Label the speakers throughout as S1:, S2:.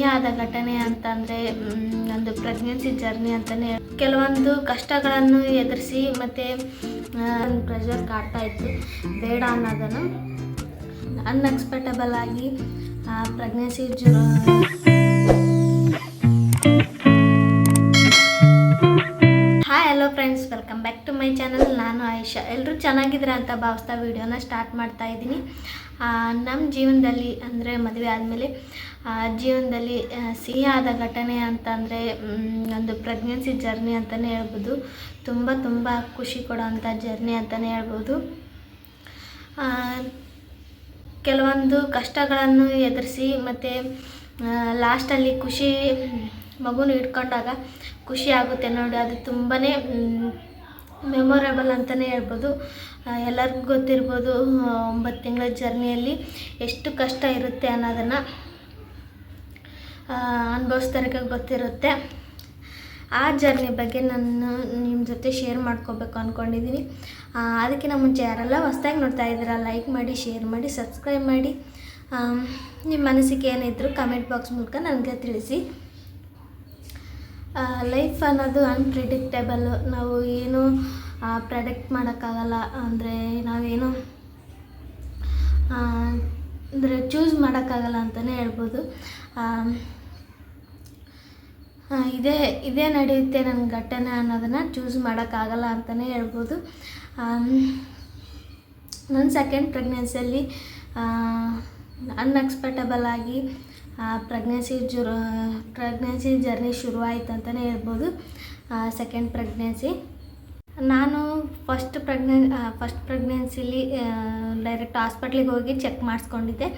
S1: ಆದ ಘಟನೆ ಅಂತಂದರೆ ಒಂದು ಪ್ರೆಗ್ನೆನ್ಸಿ ಜರ್ನಿ ಅಂತಲೇ ಕೆಲವೊಂದು ಕಷ್ಟಗಳನ್ನು ಎದುರಿಸಿ ಮತ್ತೆ ಪ್ರೆಷರ್ ಕಾಡ್ತಾ ಇತ್ತು. ಬೇಡ ಅನ್ನೋದನ್ನು ಅನ್ಎಕ್ಸ್ಪೆಕ್ಟಬಲ್ ಆಗಿ ಪ್ರೆಗ್ನೆನ್ಸಿ ಜ hello friends welcome back to my channel ನಾನು ಆಯಿಷಾ. ಎಲ್ಲರೂ ಚೆನ್ನಾಗಿದ್ದೀರಾ ಅಂತ ಭಾವಿಸ್ತಾ ವೀಡಿಯೋನ ಸ್ಟಾರ್ಟ್ ಮಾಡ್ತಾ ಇದ್ದೀನಿ. ನಮ್ಮ ಜೀವನದಲ್ಲಿ ಅಂದರೆ ಮದುವೆ ಆದಮೇಲೆ ಜೀವನದಲ್ಲಿ ಸಿಹಿಯಾದ ಘಟನೆ ಅಂತಂದರೆ ಒಂದು ಪ್ರೆಗ್ನೆನ್ಸಿ ಜರ್ನಿ ಅಂತಲೇ ಹೇಳ್ಬೋದು. ತುಂಬ ತುಂಬ ಖುಷಿ ಕೊಡೋವಂಥ ಜರ್ನಿ ಅಂತಲೇ ಹೇಳ್ಬೋದು. ಕೆಲವೊಂದು ಕಷ್ಟಗಳನ್ನು ಎದುರಿಸಿ ಮತ್ತು ಲಾಸ್ಟಲ್ಲಿ ಖುಷಿ ಮಗುನ ಇಟ್ಕೊಂಡಾಗ ಖುಷಿ ಆಗುತ್ತೆ ನೋಡಿ. ಅದು ತುಂಬಾ ಮೆಮೊರೇಬಲ್ ಅಂತಲೇ ಹೇಳ್ಬೋದು. ಎಲ್ಲರಿಗೂ ಗೊತ್ತಿರ್ಬೋದು ಒಂಬತ್ತು ತಿಂಗಳ ಜರ್ನಿಯಲ್ಲಿ ಎಷ್ಟು ಕಷ್ಟ ಇರುತ್ತೆ ಅನ್ನೋದನ್ನು ಅನುಭವಿಸ್ದವ್ರಿಗೆ ಗೊತ್ತಿರುತ್ತೆ. ಆ ಜರ್ನಿ ಬಗ್ಗೆ ನಾನು ನಿಮ್ಮ ಜೊತೆ ಶೇರ್ ಮಾಡ್ಕೋಬೇಕು ಅಂದ್ಕೊಂಡಿದ್ದೀನಿ ಅದಕ್ಕಿಂತ ಮುಂಚೆ ಯಾರೆಲ್ಲ ಹೊಸ್ದಾಗಿ ನೋಡ್ತಾ ಇದ್ದೀರಾ ಲೈಕ್ ಮಾಡಿ ಶೇರ್ ಮಾಡಿ ಸಬ್ಸ್ಕ್ರೈಬ್ ಮಾಡಿ. ನಿಮ್ಮ ಮನಸ್ಸಿಗೆ ಏನಿದ್ರು ಕಮೆಂಟ್ ಬಾಕ್ಸ್ ಮೂಲಕ ನನಗೆ ತಿಳಿಸಿ. ಲೈಫ್ ಅನ್ನೋದು ಅನ್ಪ್ರಿಡಿಕ್ಟೇಬಲ್ ನಾವು ಏನು ಪ್ರೆಡಿಕ್ಟ್ ಮಾಡೋಕ್ಕಾಗಲ್ಲ. ಅಂದರೆ ನಾವೇನು ಅಂದರೆ ಚೂಸ್ ಮಾಡೋಕ್ಕಾಗಲ್ಲ ಅಂತಲೇ ಹೇಳ್ಬೋದು. ಇದೇ ಇದೇ ನಡೆಯುತ್ತೆ ನನ್ನ ಘಟನೆ ಅನ್ನೋದನ್ನು ಚೂಸ್ ಮಾಡೋಕ್ಕಾಗಲ್ಲ ಅಂತಲೇ ಹೇಳ್ಬೋದು. ನನ್ನ ಸೆಕೆಂಡ್ ಪ್ರೆಗ್ನೆನ್ಸಿಯಲ್ಲಿ ಅನ್ಎಕ್ಸ್ಪೆಕ್ಟಬಲ್ ಆಗಿ ಪ್ರೆಗ್ನೆನ್ಸಿ ಜುರ ಪ್ರೆಗ್ನೆನ್ಸಿ ಜರ್ನಿ ಶುರುವಾಯಿತು ಅಂತಲೇ ಹೇಳ್ಬೋದು. ಸೆಕೆಂಡ್ ಪ್ರೆಗ್ನೆನ್ಸಿ ನಾನು ಫಸ್ಟ್ ಪ್ರೆಗ್ನೆ ಫಸ್ಟ್ ಪ್ರೆಗ್ನೆನ್ಸಿಲಿ ಡೈರೆಕ್ಟ್ ಹಾಸ್ಪಿಟ್ಲಿಗೆ ಹೋಗಿ ಚೆಕ್ ಮಾಡಿಸ್ಕೊಂಡಿದ್ದೆ.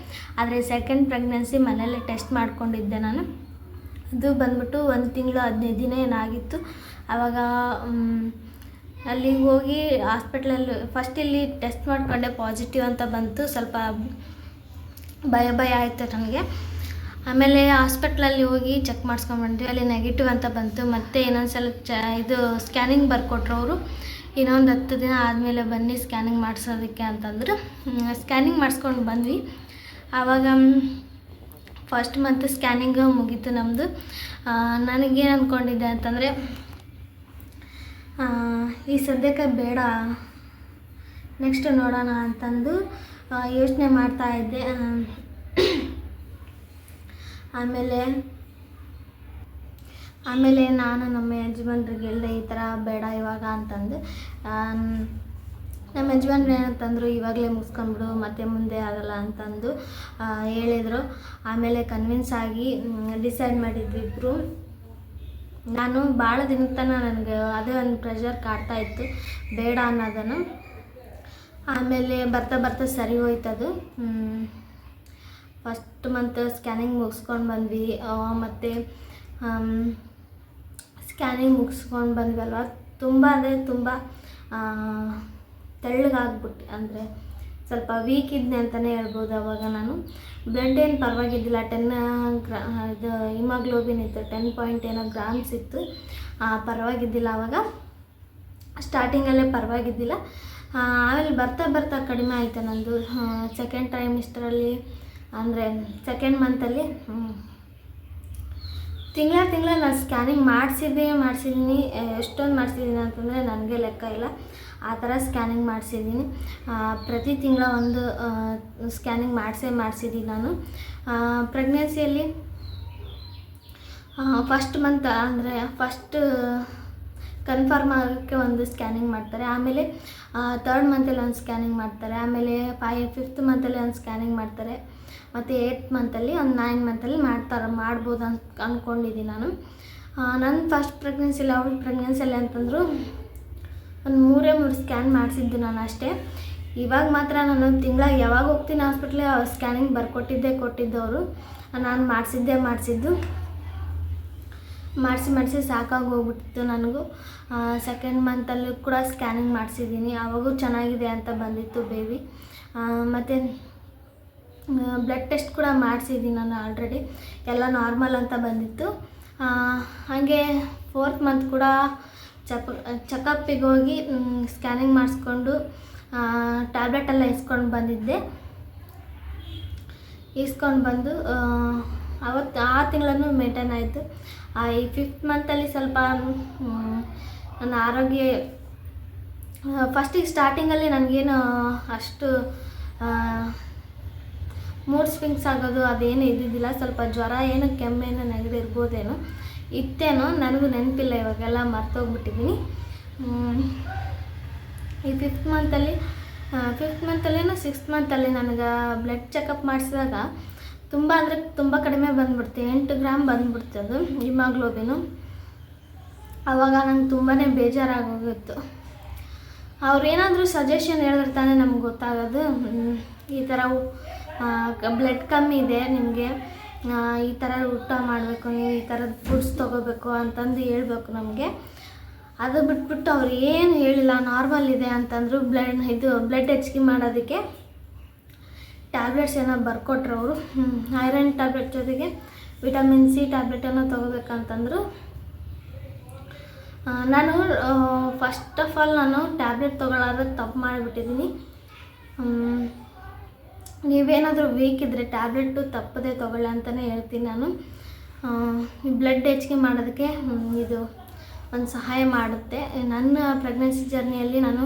S1: ಆದರೆ ಸೆಕೆಂಡ್ ಪ್ರೆಗ್ನೆನ್ಸಿ ಮನೆಯಲ್ಲೇ ಟೆಸ್ಟ್ ಮಾಡಿಕೊಂಡಿದ್ದೆ ನಾನು. ಅದು ಬಂದ್ಬಿಟ್ಟು ಒಂದು ತಿಂಗಳು ಹದಿನೈದು ದಿನ ಏನಾಗಿತ್ತು. ಆವಾಗ ಅಲ್ಲಿಗೆ ಹೋಗಿ ಹಾಸ್ಪಿಟ್ಲಲ್ಲಿ ಫಸ್ಟ್ ಇಲ್ಲಿ ಟೆಸ್ಟ್ ಮಾಡಿಕೊಂಡೆ ಪಾಸಿಟಿವ್ ಅಂತ ಬಂತು. ಸ್ವಲ್ಪ ಭಯ ಭಯ ಆಯಿತು ನನಗೆ. ಆಮೇಲೆ ಹಾಸ್ಪಿಟ್ಲಲ್ಲಿ ಹೋಗಿ ಚೆಕ್ ಮಾಡಿಸ್ಕೊಂಡ್ಬಂದ್ವಿ ಅಲ್ಲಿ ನೆಗೆಟಿವ್ ಅಂತ ಬಂತು. ಮತ್ತೆ ಇನ್ನೊಂದ್ಸಲ ಚ, ಇದು ಸ್ಕ್ಯಾನಿಂಗ್ ಬರ್ಕೊಟ್ರು ಅವರು ಇನ್ನೊಂದು ಹತ್ತು ದಿನ ಆದಮೇಲೆ ಬನ್ನಿ ಸ್ಕ್ಯಾನಿಂಗ್ ಮಾಡಿಸೋದಕ್ಕೆ ಅಂತಂದರು. ಸ್ಕ್ಯಾನಿಂಗ್ ಮಾಡಿಸ್ಕೊಂಡು ಬಂದ್ವಿ. ಆವಾಗ ಫಸ್ಟ್ ಮಂತ್ ಸ್ಕ್ಯಾನಿಂಗ್ ಮುಗೀತು ನಮ್ಮದು ನನಗೇನು ಅಂದ್ಕೊಂಡಿದ್ದೆ ಅಂತಂದರೆ ಈ ಸದ್ಯಕ್ಕೆ ಬೇಡ. ನೆಕ್ಸ್ಟ್ ನೋಡೋಣ ಅಂತಂದು ಯೋಚನೆ ಮಾಡ್ತಾ ಇದ್ದೆ. ಆಮೇಲೆ ಆಮೇಲೆ ನಾನು ನಮ್ಮ ಯಜಮಾನ್ರಿಗೆ ಹೇಳಿದೆ ಈ ಥರ ಬೇಡ ಇವಾಗ ಅಂತಂದು ನಮ್ಮ ಯಜಮಾನ್ರು ಏನಂತಂದರು, ಇವಾಗಲೇ ಮುಗಿಸ್ಕೊಂಡ್ಬಿಡು, ಮತ್ತೆ ಮುಂದೆ ಆಗಲ್ಲ ಅಂತಂದು ಹೇಳಿದರು. ಆಮೇಲೆ ಕನ್ವಿನ್ಸ್ ಆಗಿ ಡಿಸೈಡ್ ಮಾಡಿದ್ವಿ ಇಬ್ಬರು ನಾನು ಭಾಳ ದಿನದ ತನಕ ನನಗೆ ಅದೇ ಒಂದು ಪ್ರೆಷರ್ ಕಾಡ್ತಾ ಇತ್ತು, ಬೇಡ ಅನ್ನೋದನ್ನು. ಆಮೇಲೆ ಬರ್ತಾ ಬರ್ತಾ ಸರಿ ಹೋಯ್ತದು. ಫಸ್ಟ್ ಮಂತ್ ಸ್ಕ್ಯಾನಿಂಗ್ ಮುಗಿಸ್ಕೊಂಡು ಬಂದ್ವಿ. ಮತ್ತು ಸ್ಕ್ಯಾನಿಂಗ್ ಮುಗಿಸ್ಕೊಂಡು ಬಂದ್ವಲ್ವ ತುಂಬ ಅಂದರೆ ತುಂಬ ತೆಳ್ಳಗಾಗ್ಬಿಟ್ಟು, ಅಂದರೆ ಸ್ವಲ್ಪ ವೀಕ್ ಇದ್ದೆ ಅಂತಲೇ ಹೇಳ್ಬೋದು ಅವಾಗ ನಾನು. ಬ್ಲಡ್ ಏನು ಪರವಾಗಿದ್ದಿಲ್ಲ ಟೆನ್ ಗ್ರಾ ಇದು ಹಿಮೋಗ್ಲೋಬಿನ್ ಇತ್ತು ಟೆನ್ ಪಾಯಿಂಟ್ ಏನೋ ಗ್ರಾಮ್ಸ್ ಇತ್ತು. ಪರವಾಗಿದ್ದಿಲ್ಲ ಆವಾಗ ಸ್ಟಾರ್ಟಿಂಗಲ್ಲೇ ಪರವಾಗಿದ್ದಿಲ್ಲ. ಆಮೇಲೆ ಬರ್ತಾ ಬರ್ತಾ ಕಡಿಮೆ ಆಯಿತು ನಂದು. ಸೆಕೆಂಡ್ ಟ್ರೈಮಿಸ್ಟರಲ್ಲಿ ಅಂದರೆ ಸೆಕೆಂಡ್ ಮಂತಲ್ಲಿ ತಿಂಗಳ ತಿಂಗಳ ನಾನು ಸ್ಕ್ಯಾನಿಂಗ್ ಮಾಡಿಸಿದ್ದೆ ಮಾಡಿಸಿದ್ದೀನಿ ಎಷ್ಟೊಂದು ಮಾಡಿಸಿದ್ದೀನಿ ಅಂತಂದರೆ ನನಗೆ ಲೆಕ್ಕ ಇಲ್ಲ. ಆ ಥರ ಸ್ಕ್ಯಾನಿಂಗ್ ಮಾಡಿಸಿದ್ದೀನಿ ಪ್ರತಿ ತಿಂಗಳ ಒಂದು ಸ್ಕ್ಯಾನಿಂಗ್ ಮಾಡಿಸೇ ಮಾಡಿಸಿದ್ದೀನಿ ನಾನು. ಪ್ರೆಗ್ನೆನ್ಸಿಯಲ್ಲಿ ಫಸ್ಟ್ ಮಂತ್ ಅಂದರೆ ಫಸ್ಟ್ ಕನ್ಫರ್ಮ್ ಆಗೋಕ್ಕೆ ಒಂದು ಸ್ಕ್ಯಾನಿಂಗ್ ಮಾಡ್ತಾರೆ. ಆಮೇಲೆ ತರ್ಡ್ ಮಂತಲ್ಲಿ ಒಂದು ಸ್ಕ್ಯಾನಿಂಗ್ ಮಾಡ್ತಾರೆ. ಆಮೇಲೆ ಫೈ ಫಿಫ್ತ್ ಮಂತಲ್ಲಿ ಒಂದು ಸ್ಕ್ಯಾನಿಂಗ್ ಮಾಡ್ತಾರೆ. ಮತ್ತು ಏಯ್ಟ್ ಮಂತಲ್ಲಿ ಒಂದು ನೈನ್ ಮಂತಲ್ಲಿ ಮಾಡ್ತಾರೆ, ಮಾಡ್ಬೋದು ಅಂತ ಅಂದ್ಕೊಂಡಿದ್ದೀನಿ ನಾನು. ನನ್ನ ಫಸ್ಟ್ ಪ್ರೆಗ್ನೆನ್ಸಿಲಿ ಪ್ರೆಗ್ನೆನ್ಸಿ ಪ್ರೆಗ್ನೆನ್ಸಿಯಲ್ಲಿ ಅಂತಂದರು ಒಂದು ಮೂರೇ, ಮೂರು ಸ್ಕ್ಯಾನ್ ಮಾಡಿಸಿದ್ದು ನಾನು ಅಷ್ಟೇ. ಇವಾಗ ಮಾತ್ರ ನಾನು ತಿಂಗಳ ಯಾವಾಗ ಹೋಗ್ತೀನಿ ಹಾಸ್ಪಿಟ್ಲಿಗೆ ಸ್ಕ್ಯಾನಿಂಗ್ ಬರ್ಕೊಟ್ಟಿದ್ದೆ ಕೊಟ್ಟಿದ್ದವರು ನಾನು ಮಾಡಿಸಿದ್ದೆ ಮಾಡಿಸಿದ್ದು. ಮಾಡಿಸಿ ಮಾಡಿಸಿ ಸಾಕಾಗಿ ಹೋಗ್ಬಿಟ್ಟಿತ್ತು ನನಗೂ. ಸೆಕೆಂಡ್ ಮಂತಲ್ಲೂ ಕೂಡ ಸ್ಕ್ಯಾನಿಂಗ್ ಮಾಡಿಸಿದ್ದೀನಿ. ಆವಾಗೂ ಚೆನ್ನಾಗಿದೆ ಅಂತ ಬಂದಿತ್ತು ಬೇಬಿ ಮತ್ತು ಬ್ಲಡ್ ಟೆಸ್ಟ್ ಕೂಡ ಮಾಡಿಸಿದ್ದೀನಿ ನಾನು ಆಲ್ರೆಡಿ ಎಲ್ಲ ನಾರ್ಮಲ್ ಅಂತ ಬಂದಿತ್ತು. ಹಾಗೆ ಫೋರ್ತ್ ಮಂತ್ ಕೂಡ ಚಪ್ ಚೆಕಪ್ಪಿಗೆ ಹೋಗಿ ಸ್ಕ್ಯಾನಿಂಗ್ ಮಾಡಿಸ್ಕೊಂಡು ಟ್ಯಾಬ್ಲೆಟ್ ಎಲ್ಲ ಇಸ್ಕೊಂಡು ಬಂದಿದ್ದೆ. ಇಸ್ಕೊಂಡು ಬಂದು ಅವತ್ತು ಆ ತಿಂಗಳನ್ನು ಮೇಂಟೈನ್ ಆಯಿತು. ಈ ಫಿಫ್ತ್ ಮಂತಲ್ಲಿ ಸ್ವಲ್ಪ ನನ್ನ ಆರೋಗ್ಯ ಫಸ್ಟಿಗೆ ಸ್ಟಾರ್ಟಿಂಗಲ್ಲಿ ನನಗೇನು ಅಷ್ಟು ಮೂಡ್ ಸ್ವಿಂಗ್ಸ್ ಆಗೋದು ಅದೇನು ಇದ್ದಿದ್ದಿಲ್ಲ, ಸ್ವಲ್ಪ ಜ್ವರ ಏನು ಕೆಮ್ಮೇನು ನೆಗಡಿ ಇರ್ಬೋದೇನೋ, ಇತ್ತೇನೋ ನನಗೂ ನೆನಪಿಲ್ಲ ಇವಾಗೆಲ್ಲ ಮರ್ತೋಗ್ಬಿಟ್ಟಿದ್ದೀನಿ. ಈ ಫಿಫ್ತ್ ಮಂತಲ್ಲಿ ಫಿಫ್ತ್ ಮಂತಲ್ಲೇನೋ ಸಿಕ್ಸ್ತ್ ಮಂತಲ್ಲಿ ನನಗೆ ಬ್ಲಡ್ ಚೆಕಪ್ ಮಾಡಿಸಿದಾಗ ತುಂಬ ಅಂದರೆ ತುಂಬ ಕಡಿಮೆ ಬಂದ್ಬಿಡ್ತು, ಎಂಟು ಗ್ರಾಮ್ ಬಂದ್ಬಿಡ್ತು ಅದು, ಹಿಮಾಗ್ಲೋಬಿನು. ಆವಾಗ ನಂಗೆ ತುಂಬಾ ಬೇಜಾರಾಗೋಗಿತ್ತು. ಅವ್ರೇನಾದರೂ ಸಜೆಷನ್ ಹೇಳಿದ್ರೆ ತಾನೇ ನಮ್ಗೆ ಗೊತ್ತಾಗೋದು. ಈ ಥರ ಬ್ಲಡ್ ಕಮ್ಮಿ ಇದೆ ನಿಮಗೆ. ಈ ಥರ ಊಟ ಮಾಡಬೇಕು ಈ ಥರದ ಫುಡ್ಸ್ ತೊಗೋಬೇಕು ಅಂತಂದು ಹೇಳ್ಬೇಕು ನಮಗೆ. ಅದು ಬಿಟ್ಬಿಟ್ಟು ಅವ್ರು ಏನು ಹೇಳಿಲ್ಲ ನಾರ್ಮಲ್ ಇದೆ ಅಂತಂದ್ರು ಬ್ಲಡ್ ಇದು ಬ್ಲಡ್ ಹೆಚ್ಚಿಗೆ ಮಾಡೋದಕ್ಕೆ ಟ್ಯಾಬ್ಲೆಟ್ಸ್ ಏನೋ ಬರ್ಕೊಟ್ರು ಅವರು. ಐರನ್ ಟ್ಯಾಬ್ಲೆಟ್ ಜೊತೆಗೆ ವಿಟಮಿನ್ ಸಿ ಟ್ಯಾಬ್ಲೆಟನ್ನು ತೊಗೋಬೇಕಂತಂದರು. ನಾನು ಫಸ್ಟ್ ಆಫ್ ಆಲ್ ನಾನು ಟ್ಯಾಬ್ಲೆಟ್ ತೊಗೊಳೋದಕ್ಕೆ ತಪ್ಪು ಮಾಡಿಬಿಟ್ಟಿದ್ದೀನಿ. ನೀವೇನಾದರೂ ವೀಕ್ ಇದ್ದರೆ ಟ್ಯಾಬ್ಲೆಟು ತಪ್ಪದೆ ತೊಗೊಳ್ಳ ಅಂತಲೇ ಹೇಳ್ತೀನಿ ನಾನು. ಬ್ಲಡ್ ಹೆಚ್ಚಿಗೆ ಮಾಡೋದಕ್ಕೆ ಇದು ಒಂದು ಸಹಾಯ ಮಾಡುತ್ತೆ. ನನ್ನ ಪ್ರೆಗ್ನೆನ್ಸಿ ಜರ್ನಿಯಲ್ಲಿ ನಾನು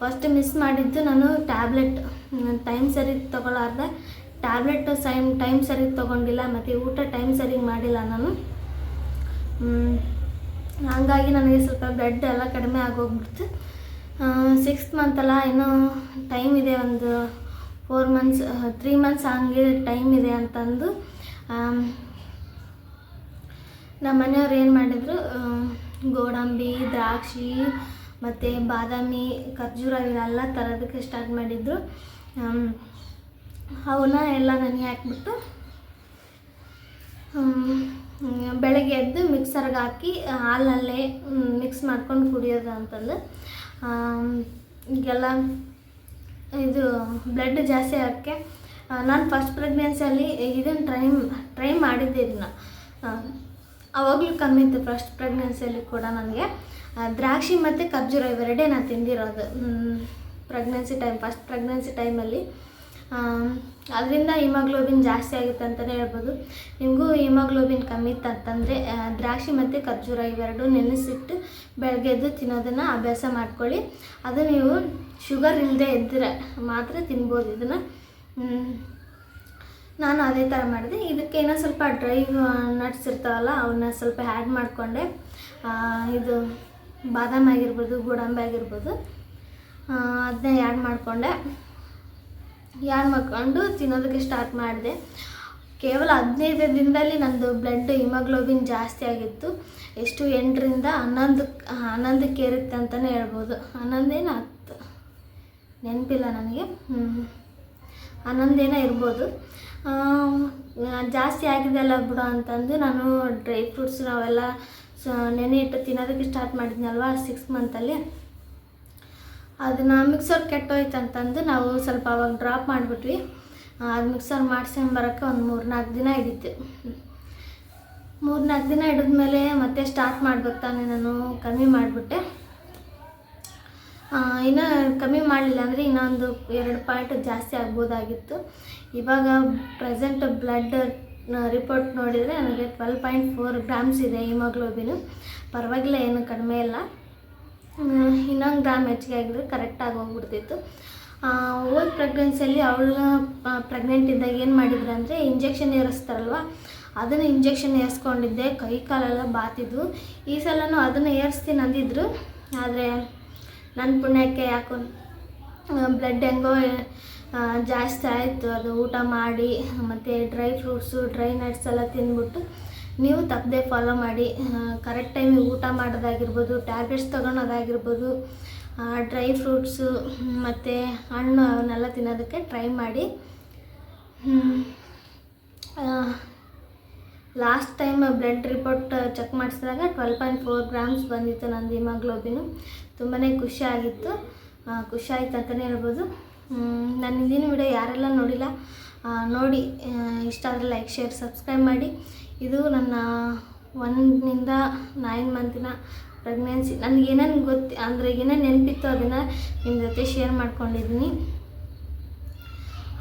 S1: ಫಸ್ಟ್ ಮಿಸ್ ಮಾಡಿದ್ದು ನಾನು ಟ್ಯಾಬ್ಲೆಟ್ ಟೈಮ್ ಸರಿ ತೊಗೊಳ್ಳಾರ್ದೆ ಟ್ಯಾಬ್ಲೆಟ್ ಸೈಮ್ ಟೈಮ್ ಸರಿಗೆ ತೊಗೊಂಡಿಲ್ಲ, ಮತ್ತು ಊಟ ಟೈಮ್ ಸರಿಗೆ ಮಾಡಿಲ್ಲ ನಾನು. ಹಾಗಾಗಿ ಹಂಗಾಗಿ ನನಗೆ ಸ್ವಲ್ಪ ಬ್ಲಡ್ ಎಲ್ಲ ಕಡಿಮೆ ಆಗೋಗ್ಬಿಡ್ತು. ಸಿಕ್ಸ್ತ್ ಮಂತಲ್ಲ ಇನ್ನೂ ಟೈಮ್ ಇದೆ ಒಂದು ಫೋರ್ ಮಂತ್ಸ್ ತ್ರೀ ಮಂತ್ಸ್ ಹಂಗೆ ಟೈಮ್ ಇದೆ ಅಂತಂದು ನಮ್ಮ ಮನೆಯವ್ರು ಏನು ಮಾಡಿದರು ಗೋಡಂಬಿ, ದ್ರಾಕ್ಷಿ, ಮತ್ತು ಬಾದಾಮಿ, ಖರ್ಜೂರ ಇವೆಲ್ಲ ತರೋದಕ್ಕೆ ಸ್ಟಾರ್ಟ್ ಮಾಡಿದ್ರು. ಅವನ್ನ ಎಲ್ಲ ನನಗೆ ಹಾಕ್ಬಿಟ್ಟು ಬೆಳಗ್ಗೆ ಎದ್ದು ಮಿಕ್ಸರ್ಗೆ ಹಾಕಿ, ಹಾಲಲ್ಲೇ ಮಿಕ್ಸ್ ಮಾಡ್ಕೊಂಡು ಕುಡಿಯೋದು ಅಂತಂದು. ಈಗೆಲ್ಲ ಇದು ಬ್ಲಡ್ ಜಾಸ್ತಿ ಆಗೋಕ್ಕೆ ನಾನು ಫಸ್ಟ್ ಪ್ರೆಗ್ನೆನ್ಸಿಯಲ್ಲಿ ಇದನ್ನು ಟ್ರೈ ಟ್ರೈ ಮಾಡಿದ್ದೆ ಇದನ್ನ ಅವಾಗಲೂ ಕಮ್ಮಿ ಇತ್ತು ಫಸ್ಟ್ ಪ್ರೆಗ್ನೆನ್ಸಿಯಲ್ಲಿ ಕೂಡ ನನಗೆ. ದ್ರಾಕ್ಷಿ ಮತ್ತು ಖರ್ಜೂರ ಇವೆರಡೇ ನಾನು ತಿಂದಿರೋದು. ಪ್ರೆಗ್ನೆನ್ಸಿ ಟೈಮ್ ಫಸ್ಟ್ ಪ್ರೆಗ್ನೆನ್ಸಿ ಟೈಮಲ್ಲಿ ಅದರಿಂದ ಹಿಮೋಗ್ಲೋಬಿನ್ ಜಾಸ್ತಿ ಆಗುತ್ತೆ ಅಂತಲೇ ಹೇಳ್ಬೋದು. ನಿಮಗೂ ಹಿಮೋಗ್ಲೋಬಿನ್ ಕಮ್ಮಿ ಇತ್ತು ಅಂತಂದರೆ ದ್ರಾಕ್ಷಿ ಮತ್ತು ಖರ್ಜೂರ ಇವೆರಡು ನೆನೆಸಿಟ್ಟು ಬೆಳಗ್ಗೆ ಎದ್ದು ತಿನ್ನೋದನ್ನು ಅಭ್ಯಾಸ ಮಾಡ್ಕೊಳ್ಳಿ. ಅದು ನೀವು ಶುಗರ್ ಇಲ್ಲದೆ ಇದ್ದರೆ ಮಾತ್ರ ತಿನ್ಬೋದು ಇದನ್ನು. ನಾನು ಅದೇ ಥರ ಮಾಡಿದೆ. ಇದಕ್ಕೆ ಏನೋ ಸ್ವಲ್ಪ ಡ್ರೈ ನಟ್ಸ್ ಇರ್ತಾವಲ್ಲ ಅವನ್ನ ಸ್ವಲ್ಪ ಆ್ಯಡ್ ಮಾಡಿಕೊಂಡೆ. ಇದು ಬಾದಾಮಿ ಆಗಿರ್ಬೋದು, ಗೋಡಂಬಿ ಆಗಿರ್ಬೋದು. ಅದನ್ನ ಆ್ಯಡ್ ಮಾಡಿಕೊಂಡೆ. ಯಾರು ಮಾಡ್ಕೊಂಡು ತಿನ್ನೋದಕ್ಕೆ ಸ್ಟಾರ್ಟ್ ಮಾಡಿದೆ. ಕೇವಲ ಹದಿನೈದು ದಿನದಲ್ಲಿ ನಂದು ಬ್ಲಡ್ ಹಿಮೋಗ್ಲೋಬಿನ್ ಜಾಸ್ತಿ ಆಗಿತ್ತು. ಎಷ್ಟು ಎಂಟರಿಂದ ಹನ್ನೊಂದು ಹನ್ನೊಂದಕ್ಕೆ ಏರುತ್ತೆ ಅಂತಲೇ ಹೇಳ್ಬೋದು. ಹನ್ನೊಂದೇನು ಹತ್ತು? ನೆನಪಿಲ್ಲ ನನಗೆ. ಹನ್ನೊಂದೇನೋ ಇರ್ಬೋದು. ಜಾಸ್ತಿ ಆಗಿದೆಲ್ಲ ಬಿಡು ಅಂತಂದು ನಾನು ಡ್ರೈ ಫ್ರೂಟ್ಸ್ ನಾವೆಲ್ಲ, ಸೊ, ನೆನೆ ಇಟ್ಟು ತಿನ್ನೋದಕ್ಕೆ ಸ್ಟಾರ್ಟ್ ಮಾಡಿದ್ನಲ್ವ ಸಿಕ್ಸ್ ಮಂತಲ್ಲಿ ಅದನ್ನು ಮಿಕ್ಸರ್ ಕೆಟ್ಟೋಯ್ತು ಅಂತಂದು ನಾವು ಸ್ವಲ್ಪ ಅವಾಗ ಡ್ರಾಪ್ ಮಾಡಿಬಿಟ್ವಿ. ಅದು ಮಿಕ್ಸರ್ ಮಾಡಿಸ್ಕೊಂಬರೋಕ್ಕೆ ಒಂದು ಮೂರು ನಾಲ್ಕು ದಿನ ಹಿಡಿತು. ಮೂರು ನಾಲ್ಕು ದಿನ ಹಿಡಿದ್ಮೇಲೆ ಮತ್ತೆ ಸ್ಟಾರ್ಟ್ ಮಾಡ್ಬೇಕು ತಾನೇ ನಾನು, ಕಮ್ಮಿ ಮಾಡಿಬಿಟ್ಟೆ. ಇನ್ನೂ ಕಮ್ಮಿ ಮಾಡಲಿಲ್ಲ ಅಂದರೆ ಇನ್ನೊಂದು ಎರಡು ಪಾಯಿಂಟ್ ಜಾಸ್ತಿ ಆಗ್ಬೋದಾಗಿತ್ತು. ಇವಾಗ ಪ್ರೆಸೆಂಟ್ ಬ್ಲಡ್ ರಿಪೋರ್ಟ್ ನೋಡಿದರೆ ನನಗೆ ಟ್ವೆಲ್ ಪಾಯಿಂಟ್ ಫೋರ್ ಗ್ರಾಮ್ಸ್ ಇದೆ ಹಿಮೋಗ್ಲೋಬಿನು ಪರವಾಗಿಲ್ಲ, ಏನು ಕಡಿಮೆ ಇಲ್ಲ. ಇನ್ನೊಂದು ಗ್ರಾಮ್ ಹೆಚ್ಚಿಗೆ ಆಗಿದ್ರೆ ಕರೆಕ್ಟಾಗಿ ಹೋಗ್ಬಿಡ್ತಿತ್ತು. ಓದ್ ಪ್ರೆಗ್ನೆನ್ಸಿಯಲ್ಲಿ ಅವಳು ಪ್ರೆಗ್ನೆಂಟ್ ಇದ್ದಾಗ ಏನು ಮಾಡಿದ್ರು ಅಂದರೆ ಇಂಜೆಕ್ಷನ್ ಏರಿಸ್ತಾರಲ್ವ? ಅದನ್ನು ಇಂಜೆಕ್ಷನ್ ಏರಿಸ್ಕೊಂಡಿದ್ದೆ, ಕೈ ಕಾಲೆಲ್ಲ ಬಾತಿದ್ವು. ಈ ಸಲನೂ ಅದನ್ನು ಏರಿಸ್ತೀನಿ ಅಂದಿದ್ರು. ಆದರೆ ನನ್ನ ಪುಣ್ಯಕ್ಕೆ ಯಾಕೋ ಬ್ಲಡ್ ಹೆಂಗೋ ಜಾಸ್ತಿ ಆಯಿತು. ಅದು ಊಟ ಮಾಡಿ, ಮತ್ತು ಡ್ರೈ ಫ್ರೂಟ್ಸು ಡ್ರೈ ನಟ್ಸ್ ಎಲ್ಲ ತಿಂದ್ಬಿಟ್ಟು ನೀವು ತಪ್ಪದೆ ಫಾಲೋ ಮಾಡಿ ಕರೆಕ್ಟ್ ಟೈಮಿಗೆ ಊಟ ಮಾಡೋದಾಗಿರ್ಬೋದು ಟ್ಯಾಬ್ಲೆಟ್ಸ್ ತೊಗೊಳೋದಾಗಿರ್ಬೋದು ಡ್ರೈ ಫ್ರೂಟ್ಸು ಮತ್ತು ಹಣ್ಣು ಅವನ್ನೆಲ್ಲ ತಿನ್ನೋದಕ್ಕೆ ಟ್ರೈ ಮಾಡಿ. Last time blood report check ಮಾಡಿಸಿದಾಗ ಟ್ವೆಲ್ ಪಾಯಿಂಟ್ ಫೋರ್ ಗ್ರಾಮ್ಸ್ ಬಂದಿತ್ತು ನಂದು ಹಿಮಾಗ್ಲೋಬಿನು ತುಂಬಾ ಖುಷಿಯಾಗಿತ್ತು ಖುಷಿಯಾಯಿತು ಅಂತಲೇ ಹೇಳ್ಬೋದು. ನನ್ನ ಹಿಂದಿನ ವಿಡಿಯೋ ಯಾರೆಲ್ಲ ನೋಡಿಲ್ಲ ನೋಡಿ ಇಷ್ಟ ಆದರೆ ಲೈಕ್ ಶೇರ್ ಸಬ್ಸ್ಕ್ರೈಬ್ ಮಾಡಿ. ಇದು ನನ್ನ ಒನ್ನಿಂದ ನೈನ್ ಮಂತಿನ ಪ್ರೆಗ್ನೆನ್ಸಿ ನನಗೆ ಏನೇನು ಗೊತ್ತು ಅಂದರೆ ಏನೇನು ನೆನಪಿತ್ತು ಅದನ್ನು ನಿಮ್ಮ ಜೊತೆ ಶೇರ್ ಮಾಡ್ಕೊಂಡಿದ್ದೀನಿ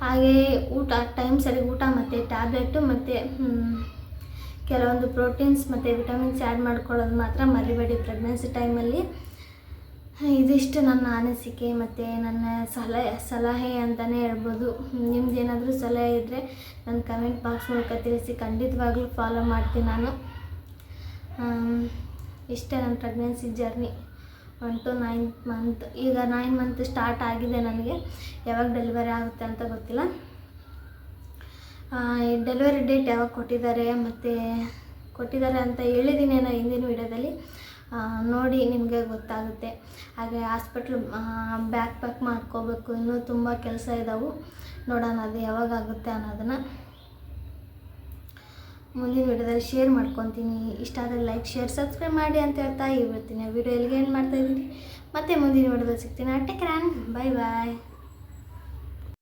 S1: ಹಾಗೆ ಊಟ ಟೈಮ್ ಸರಿ ಊಟ ಮತ್ತು ಟ್ಯಾಬ್ಲೆಟು ಮತ್ತು ಕೆಲವೊಂದು ಪ್ರೋಟೀನ್ಸ್ ಮತ್ತು ವಿಟಮಿನ್ಸ್ ಆ್ಯಡ್ ಮಾಡ್ಕೊಳ್ಳೋದು ಮಾತ್ರ ಮರಿಬೇಡಿ ಪ್ರೆಗ್ನೆನ್ಸಿ ಟೈಮಲ್ಲಿ ಇದಿಷ್ಟು ನನ್ನ ಅನಿಸಿಕೆ ಮತ್ತು ನನ್ನ ಸಲಹೆ ಸಲಹೆ ಅಂತಲೇ ಹೇಳ್ಬೋದು. ನಿಮ್ದು ಏನಾದರೂ ಸಲಹೆ ಇದ್ದರೆ ನನ್ನ ಕಮೆಂಟ್ ಬಾಕ್ಸ್ ಮೂಲಕ ತಿಳಿಸಿ ಖಂಡಿತವಾಗ್ಲೂ ಫಾಲೋ ಮಾಡ್ತೀನಿ ನಾನು. ಇಷ್ಟೇ ನನ್ನ pregnancy journey one two nine month ಈಗ ನೈನ್ ಮಂತ್ ಸ್ಟಾರ್ಟ್ ಆಗಿದೆ ನನಗೆ. ಯಾವಾಗ ಡೆಲಿವರಿ ಆಗುತ್ತೆ ಅಂತ ಗೊತ್ತಿಲ್ಲ. ಡೆಲಿವರಿ ಡೇಟ್ ಯಾವಾಗ ಕೊಟ್ಟಿದ್ದಾರೆ ಮತ್ತು ಕೊಟ್ಟಿದ್ದಾರೆ ಅಂತ ಹೇಳಿದ್ದೀನಿ ನಾನು ಹಿಂದಿನ ವಿಡಿಯೋದಲ್ಲಿ ನೋಡಿ ನಿಮಗೆ ಗೊತ್ತಾಗುತ್ತೆ. ಹಾಗೆ ಹಾಸ್ಪಿಟ್ಲ್ ಬ್ಯಾಕ್ ಪ್ಯಾಕ್ ಮಾಡ್ಕೋಬೇಕು. ಇನ್ನೂ ತುಂಬ ಕೆಲಸ ಇದ್ದಾವೆ ನೋಡೋಣ ಅದು ಯಾವಾಗ ಆಗುತ್ತೆ ಅನ್ನೋದನ್ನು. ಮುಂದಿನ ವಿಡಿಯೋದಲ್ಲಿ ಶೇರ್ ಮಾಡ್ಕೊತೀನಿ. ಇಷ್ಟ ಆದರೆ ಲೈಕ್ ಶೇರ್ ಸಬ್ಸ್ಕ್ರೈಬ್ ಮಾಡಿ ಅಂತ ಹೇಳ್ತಾ ಇವತ್ತಿನ ವಿಡಿಯೋ ಎಲ್ಲಿಗೆ ಏನು ಮಾಡ್ತಾಯಿದ್ದೀನಿ ಮತ್ತೆ ಮುಂದಿನ ವಿಡಿಯೋದಲ್ಲಿ ಸಿಗ್ತೀನಿ. ಟೇಕ್ ಕ್ರ್ಯಾನ್ ಬಾಯ್ ಬಾಯ್